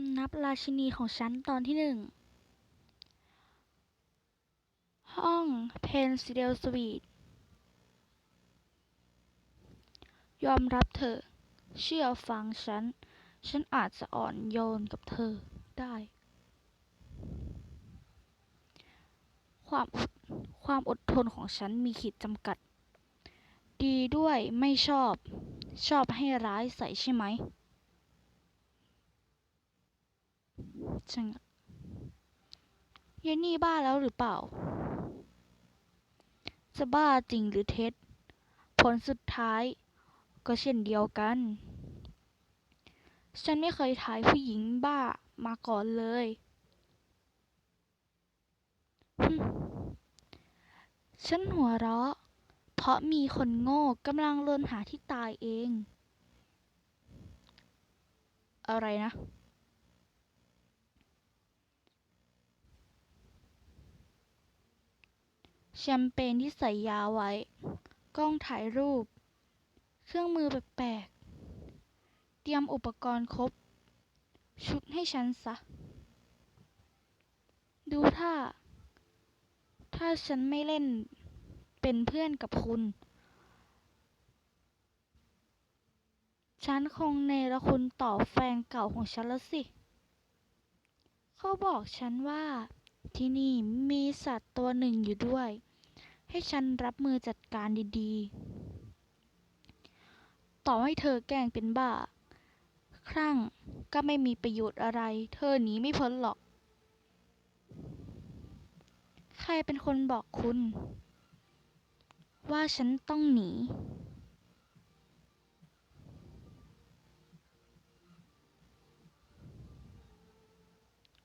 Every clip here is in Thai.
ำนับราชินีของฉันตอนที่หนึ่ง ห้องเพนซิเดลสวีท ยอมรับเถอเชื่อฟังฉัน ฉันอาจจะอ่อนโยนกับเธอได้ ความอดความอดทนของฉันมีขีดจำกัด ดีด้วยไม่ชอบ ชอบให้ร้ายใส่ใช่ไหม จังอะยายนี่บ้าแล้วหรือเปล่า จะบ้าจริงหรือเท็จ ผลสุดท้ายก็เช่นเดียวกัน ฉันไม่เคยถ่ายผู้หญิงบ้ามาก่อนเลย ฉันหัวเราะ เพราะมีคนโง่กำลังเลินหาที่ตายเอง อะไรนะ แชมเปญที่ใส่ยาไว้ กล้องถ่ายรูป เครื่องมือแปลกๆ เตรียมอุปกรณ์ครบ ชุดให้ฉันซะ ดูถ้า ถ้าฉันไม่เล่นเป็นเพื่อนกับคุณ ฉันคงเนรคุณต่อแฟนเก่าของฉันแล้วสิ เขาบอกฉันว่าที่นี่มีสัตว์ตัวหนึ่งอยู่ด้วย ให้ฉันรับมือจัดการดีๆ ต่อให้เธอแกล้งเป็นบ้า ครั่งก็ไม่มีประโยชน์อะไร เธอหนีไม่พ้นหรอก ใครเป็นคนบอกคุณ ว่าฉันต้องหนี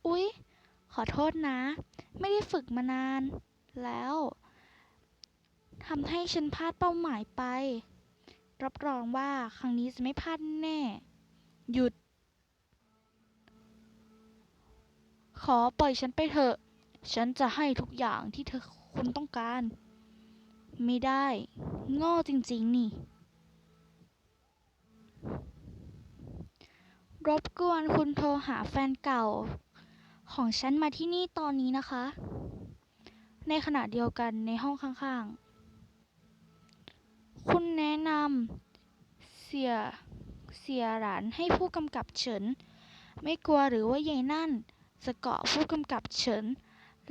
อุ๊ย ขอโทษนะ ไม่ได้ฝึกมานาน แล้ว ทำให้ฉันพลาดเป้าหมายไป รับรองว่าครั้งนี้จะไม่พลาดแน่ หยุด ขอปล่อยฉันไปเถอะ ฉันจะให้ทุกอย่างที่เธอคุณต้องการ ไม่ได้ ง่จริง ๆ นี่ รบกวนคุณโทรหาแฟนเก่า ของฉันมาที่นี่ตอนนี้นะคะ ในขณะเดียวกันในห้องข้าง ๆ คุณแนะนำเสียเสียหลานให้ผู้กำกับเฉิน ไม่กลัวหรือว่ายายนั่นจะเกาะผู้กำกับเฉิน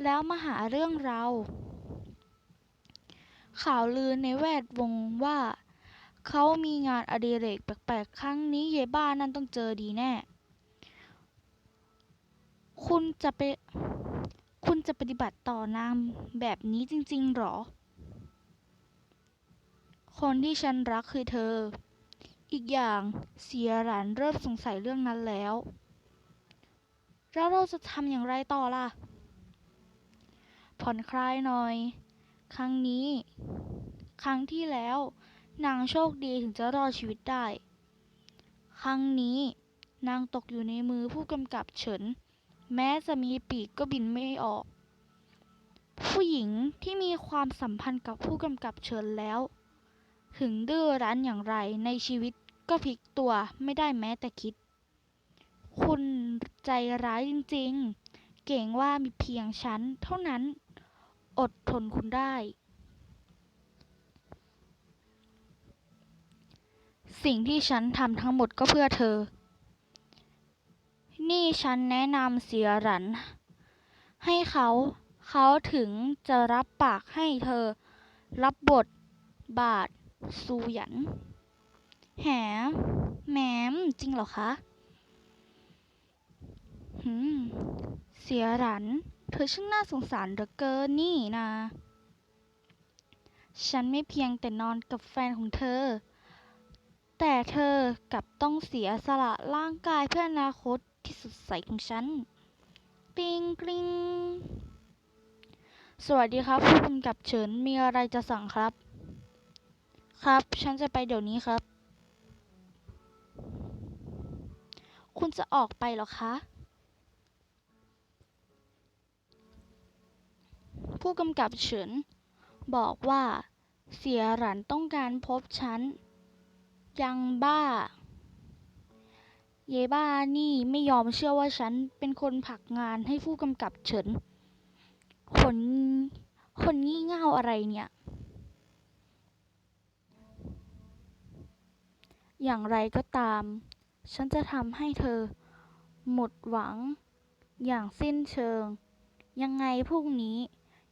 แล้วมาหาเรื่องเรา ข่าวลือในแวดวงว่า เขามีงานอดิเรกแปลกๆ ครั้งนี้ยายบ้านั่นต้องเจอดีแน่ คุณจะไป คุณจะปฏิบัติต่อนางแบบนี้จริงๆหรอ คนที่ฉันรักคือเธอ อีกอย่างเสียหลานเริ่มสงสัยเรื่องนั้นแล้ว แล้วเราจะทำอย่างไรต่อล่ะ ผ่อนคลายหน่อย ครั้งนี้ ครั้งที่แล้ว นางโชคดีถึงจะรอดชีวิตได้ ครั้งนี้นางตกอยู่ในมือผู้กำกับเฉิน แม้จะมีปีกก็บินไม่ออก ผู้หญิงที่มีความสัมพันธ์กับผู้กำกับเฉินแล้ว ถึงดื้อรั้นอย่างไรในชีวิตก็พลิกตัวไม่ได้แม้แต่คิด คุณใจร้ายจริงๆ เก่งว่ามีเพียงฉันเท่านั้น อดทนคุณได้ สิ่งที่ฉันทำทั้งหมดก็เพื่อเธอ นี่ฉันแนะนำเสียหรัน ให้เขาเขาถึงจะรับปากให้เธอ รับบทบาท ซูหยัน แหมแหมมจริงเหรอคะหืม เสียหรัน เธอช่างน่าสงสารเหลือเกินนี่นะ ฉันไม่เพียงแต่นอนกับแฟนของเธอ แต่เธอกลับต้องเสียสละร่างกายเพื่ออนาคตที่สดใสของฉัน ปิงกริงสวัสดีครับผู้กำกับเฉินมีอะไรจะสั่งครับ ครับ ฉันจะไปเดี๋ยวนี้ครับ คุณจะออกไปหรอคะ ผู้กำกับเฉินบอกว่า เสียหรันต้องการพบฉัน ยังบ้า เยบ้านี่ไม่ยอมเชื่อว่าฉันเป็นคนผลักงานให้ผู้กำกับเฉินคนคนงี่เง่าอะไรเนี่ย อย่างไรก็ตาม ฉันจะทำให้เธอ หมดหวัง อย่างสิ้นเชิง ยังไงพรุ่งนี้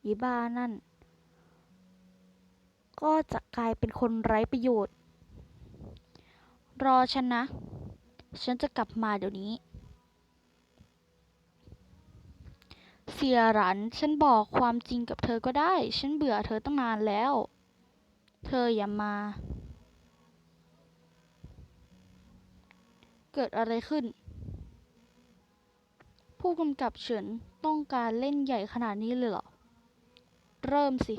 ยีบ้านั่น ก็จะกลายเป็นคนไร้ประโยชน์ รอฉันนะ ฉันจะกลับมาเดี๋ยวนี้ เสียหรัน ฉันบอกความจริงกับเธอก็ได้ ฉันเบื่อเธอตั้งนานแล้ว เธออย่ามา เกิดอะไรขึ้น ผู้กำกับเฉินต้องการเล่นใหญ่ขนาดนี้เลยเหรอ เริ่มสิ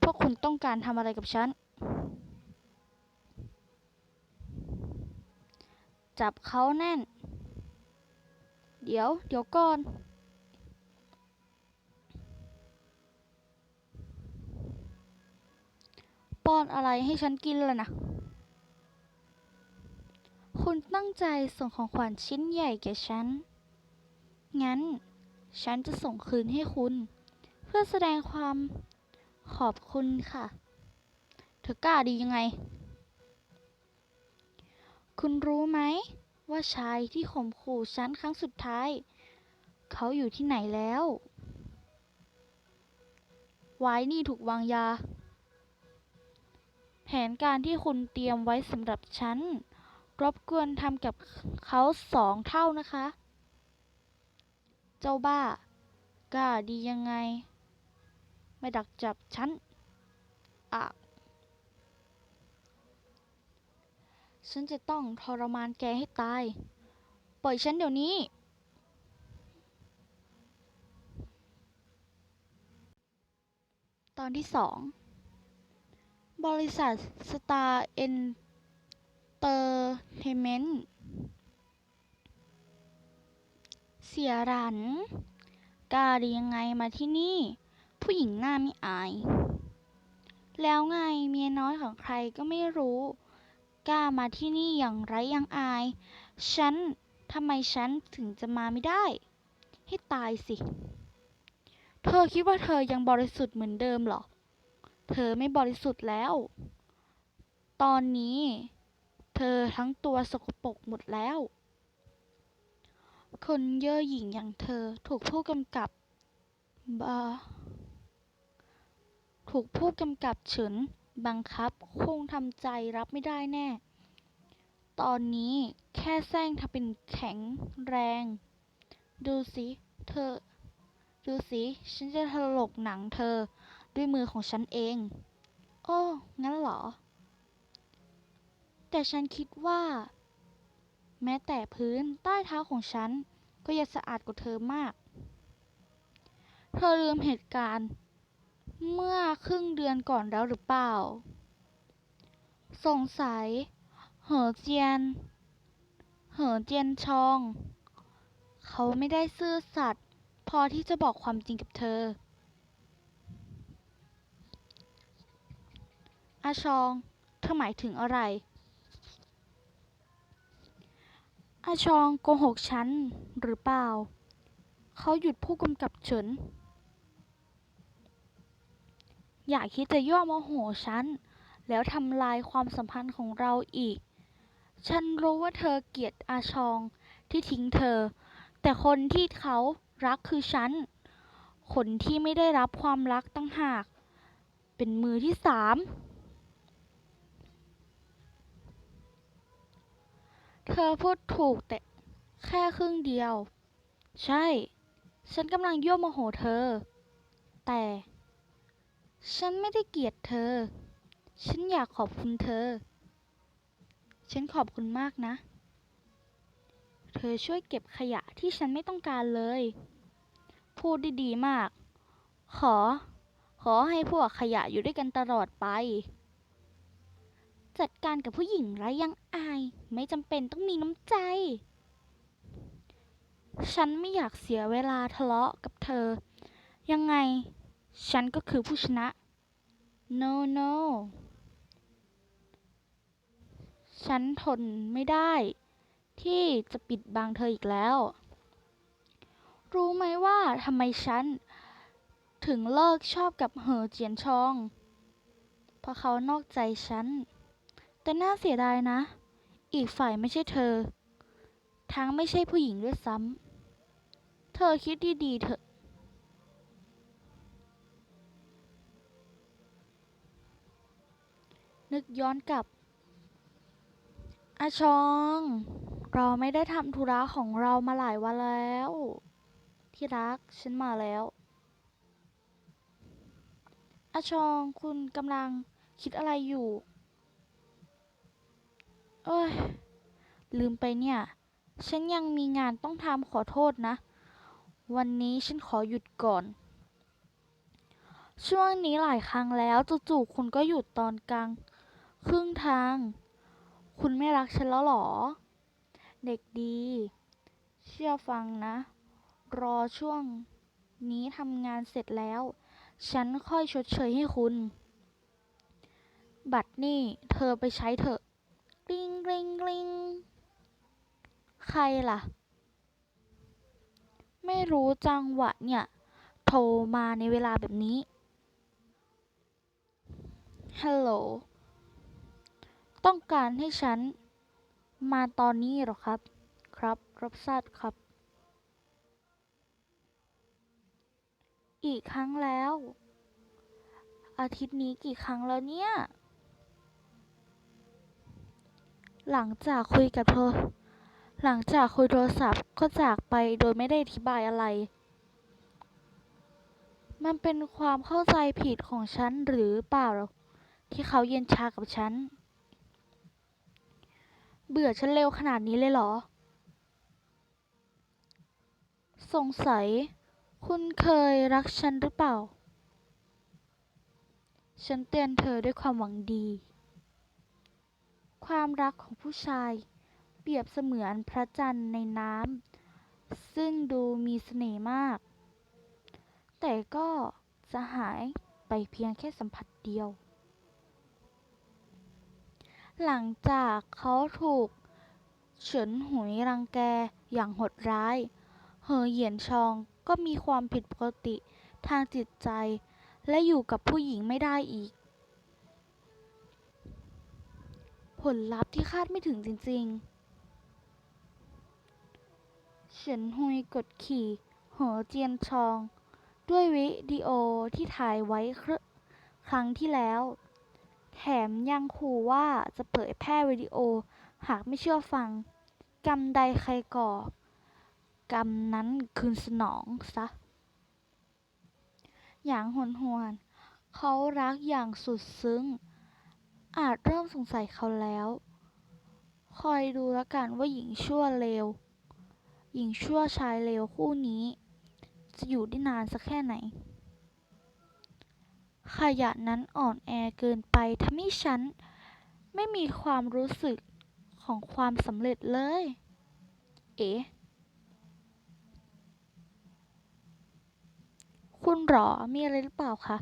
พวกคุณต้องการทำอะไรกับฉัน จับเขาแน่น เดี๋ยว เดี๋ยวก่อนป้อนอะไรให้ฉันกินล่ะนะ คุณตั้งใจส่งของขวัญชิ้นใหญ่แก่ฉัน งั้น ฉันจะส่งคืนให้คุณ เพื่อแสดงความขอบคุณค่ะ เธอกล้าดียังไง คุณรู้ไหม ว่าชายที่ข่มขู่ฉันครั้งสุดท้าย เขาอยู่ที่ไหนแล้วไว้นี่ถูกวางยา แผนการที่คุณเตรียมไว้สำหรับฉัน รบกวนทำกับเขาสองเท่านะคะ เจ้าบ้ากล้าดียังไง ไม่ดักจับฉันอะฉันจะต้องทรมานแกให้ตาย ปล่อยฉันเดี๋ยวนี้ ตอนที่สอง บริษัทสตาร์เอ็น เตอร์เทเมนต์ เสียหรันกล้าดียังไงมาที่นี่ ผู้หญิงหน้าไม่อาย แล้วไงเมียน้อยของใครก็ไม่รู้กล้ามาที่นี่อย่างไรยังอาย ฉันทำไมฉันถึงจะมาไม่ได้ ให้ตายสิ เธอคิดว่าเธอยังบริสุทธิ์เหมือนเดิมเหรอ เธอไม่บริสุทธิ์แล้ว ตอนนี้ เธอทั้งตัวสกปรกหมดแล้ว คนเย่อหยิ่งอย่างเธอถูกผู้กำกับบาถูกผู้กำกับเฉินบังคับคงทำใจรับไม่ได้แน่ ตอนนี้แค่แซงทำเป็นแข็งแรง ดูสิเธอ ดูสิฉันจะถลกหนังเธอด้วยมือของฉันเอง โอ้ งั้นเหรอ แต่ฉันคิดว่า แม้แต่พื้นใต้เท้าของฉันก็ยังสะอาดกว่าเธอมาก เธอลืมเหตุการณ์ เมื่อครึ่งเดือนก่อนแล้วหรือเปล่า สงสัย เหอเจียน เหอเจียนชอง เขาไม่ได้ซื่อสัตย์พอที่จะบอกความจริงกับเธอ อาชอง เธอหมายถึงอะไร อาชองโกหกฉันหรือเปล่า เขาหยุดผู้กำกับเฉิน อย่าคิดจะย่อโมโหฉัน แล้วทำลายความสัมพันธ์ของเราอีก ฉันรู้ว่าเธอเกลียดอาชองที่ทิ้งเธอ แต่คนที่เขารักคือฉัน คนที่ไม่ได้รับความรักตั้งหาก เป็นมือที่สาม เธอพูดถูกแต่แค่ครึ่งเดียว ใช่ ฉันกำลังยั่วโมโหเธอ แต่ ฉันไม่ได้เกลียดเธอ ฉันอยากขอบคุณเธอ ฉันขอบคุณมากนะ เธอช่วยเก็บขยะที่ฉันไม่ต้องการเลย พูดด้ดีมาก ขอ ขอให้พวกขยะอยู่ด้วยกันตลอดไป จัดการกับผู้หญิงไร้ยังอาย ไม่จำเป็นต้องมีน้ำใจ ฉันไม่อยากเสียเวลาทะเลาะกับเธอ ยังไง ฉันก็คือผู้ชนะ no no ฉันทนไม่ได้ ที่จะปิดบังเธออีกแล้ว รู้ไหมว่าทำไมฉัน ถึงเลิกชอบกับเหอเจียนชอง เพราะเขานอกใจฉัน แต่น่าเสียดายนะ อีกฝ่ายไม่ใช่เธอ ทั้งไม่ใช่ผู้หญิงด้วยซ้ำ เธอคิดดีๆเถอะนึกย้อนกลับ อาชอง เราไม่ได้ทำธุระของเรามาหลายวันแล้ว ที่รัก ฉันมาแล้ว อาชองคุณกำลังคิดอะไรอยู่ เอ้ย ลืมไปเนี่ย ฉันยังมีงานต้องทำขอโทษนะ วันนี้ฉันขอหยุดก่อน ช่วงนี้หลายครั้งแล้วจู่ๆคุณก็หยุดตอนกลาง ครึ่งทาง คุณไม่รักฉันแล้วหรอ เด็กดี เชื่อฟังนะ รอช่วงนี้ทำงานเสร็จแล้ว ฉันค่อยชดเชยให้คุณ บัตรนี่เธอไปใช้เถอะ กริงกริงกริงใครล่ะ ไม่รู้จังหวะเนี่ย โทรมาในเวลาแบบนี้ ฮัลโหล ต้องการให้ฉัน มาตอนนี้หรอครับ ครับ รับทราบครับ อีกครั้งแล้ว อาทิตย์นี้กี่ครั้งแล้วเนี่ย หลังจากคุยกับเธอ หลังจากคุยโทรศัพท์ก็จากไปโดยไม่ได้อธิบายอะไร มันเป็นความเข้าใจผิดของฉันหรือเปล่า ที่เขาเย็นชากับฉัน เบื่อฉันเร็วขนาดนี้เลยเหรอ สงสัย คุณเคยรักฉันหรือเปล่า ฉันเตือนเธอด้วยความหวังดี ความรักของผู้ชาย เปรียบเสมือนพระจันทร์ในน้ำซึ่งดูมีเสน่ห์มาก แต่ก็จะหายไปเพียงแค่สัมผัสเดียว หลังจากเขาถูกเฉินหุยรังแกอย่างโหดร้าย เหอเหยียนชองก็มีความผิดปกติทางจิตใจ และอยู่กับผู้หญิงไม่ได้อีก ผลลัพธ์ที่คาดไม่ถึงจริงๆ เฉินฮุยกดขี่เหอเจียนชอง ด้วยวิดีโอที่ถ่ายไว้ครครั้งที่แล้ว แถมยังขู่ว่าจะเผยแพร่วิดีโอหากไม่เชื่อฟัง กรรมใดใครก่อ กรรมนั้นคืนสนองซะ อย่างหวนหวน เขารักอย่างสุดซึ้ง อาจเริ่มสงสัยเขาแล้ว คอยดูล้วกันว่าหญิงชั่วเลว หญิงชั่วชายเลวคู่นี้ จะอยู่ได้นานสักแค่ไหน ขยะนั้นอ่อนแอเกินไปทำให้ฉัน ไม่มีความรู้สึกของความสำเร็จเลย เอ๋คุณหรอมีอะไรหรือเปล่าคะ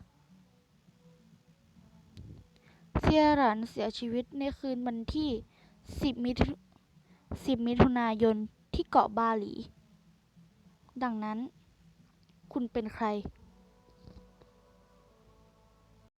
ยหรันเสียชีวิตในคืนวันที่ 10 มิถุ10 มิถุนายนที่เกาะบาหลี ดังนั้น คุณเป็นใคร